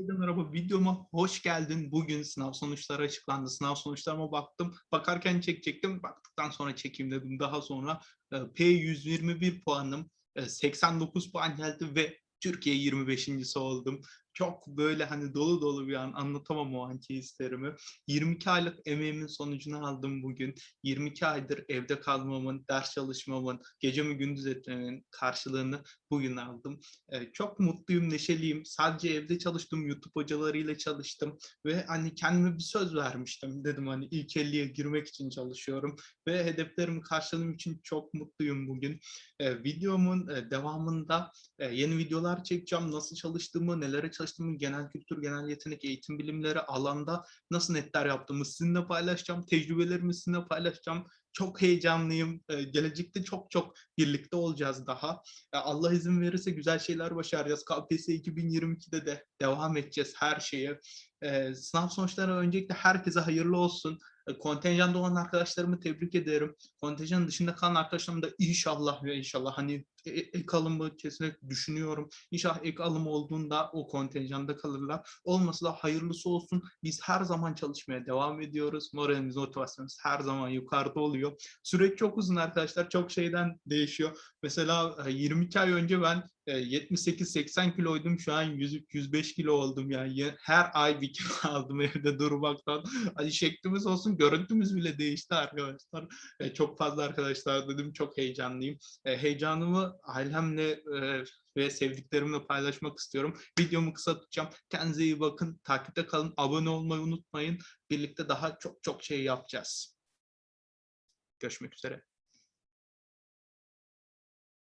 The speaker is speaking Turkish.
Herkese merhaba. Videoma hoş geldin. Bugün sınav sonuçları açıklandı. Sınav sonuçlarıma baktım. Bakarken çekecektim. Baktıktan sonra çekeyim dedim. Daha sonra e, P121 puanım e, 89 puan geldi ve Türkiye 25.si oldum. Çok böyle hani dolu dolu bir an anlatamam o anki hislerimi. 22 aylık emeğimin sonucunu aldım bugün. 22 aydır evde kalmamın, ders çalışmamın, gecemi gündüz etmemin karşılığını bugün aldım. Ee, çok mutluyum, neşeliyim. Sadece evde çalıştım, YouTube hocalarıyla çalıştım ve hani kendime bir söz vermiştim. Dedim hani ilk 50'ye girmek için çalışıyorum ve hedeflerimi karşıladığım için çok mutluyum bugün. Ee, videomun e, devamında e, yeni videolar çekeceğim. Nasıl çalıştığımı, nelere çalıştığımı, genel kültür, genel yetenek, eğitim bilimleri alanda nasıl netler yaptığımı sizinle paylaşacağım. Tecrübelerimi sizinle paylaşacağım. Çok heyecanlıyım. Ee, gelecekte çok çok birlikte olacağız daha. Ee, Allah izin verirse güzel şeyler başaracağız. KPSS 2022'de de devam edeceğiz her şeye. Ee, sınav sonuçları öncelikle herkese hayırlı olsun. Ee, kontenjanda olan arkadaşlarımı tebrik ederim. Kontenjanın dışında kalan arkadaşlarım da inşallah ve inşallah hani e- ek alımı kesinlikle düşünüyorum. İnşallah ek alım olduğunda o kontenjanda kalırlar. Olmasa da hayırlısı olsun. Biz her zaman çalışmaya devam ediyoruz. Moralimiz, motivasyonumuz her zaman yukarıda oluyor. Süreç çok uzun arkadaşlar. Çok şeyden değişiyor. Mesela e, 22 ay önce ben e, 78-80 kiloydum. Şu an 100-105 kilo oldum. Yani her ay bir kilo aldım evde durmaktan. Hani şeklimiz olsun görüntümüz bile değişti arkadaşlar. E, Çok fazla arkadaşlar dedim. Çok heyecanlıyım. E, Heyecanımı ailemle e, ve sevdiklerimle paylaşmak istiyorum. Videomu kısa tutacağım. Kendinize iyi bakın. Takipte kalın. Abone olmayı unutmayın. Birlikte daha çok çok şey yapacağız. Görüşmek üzere.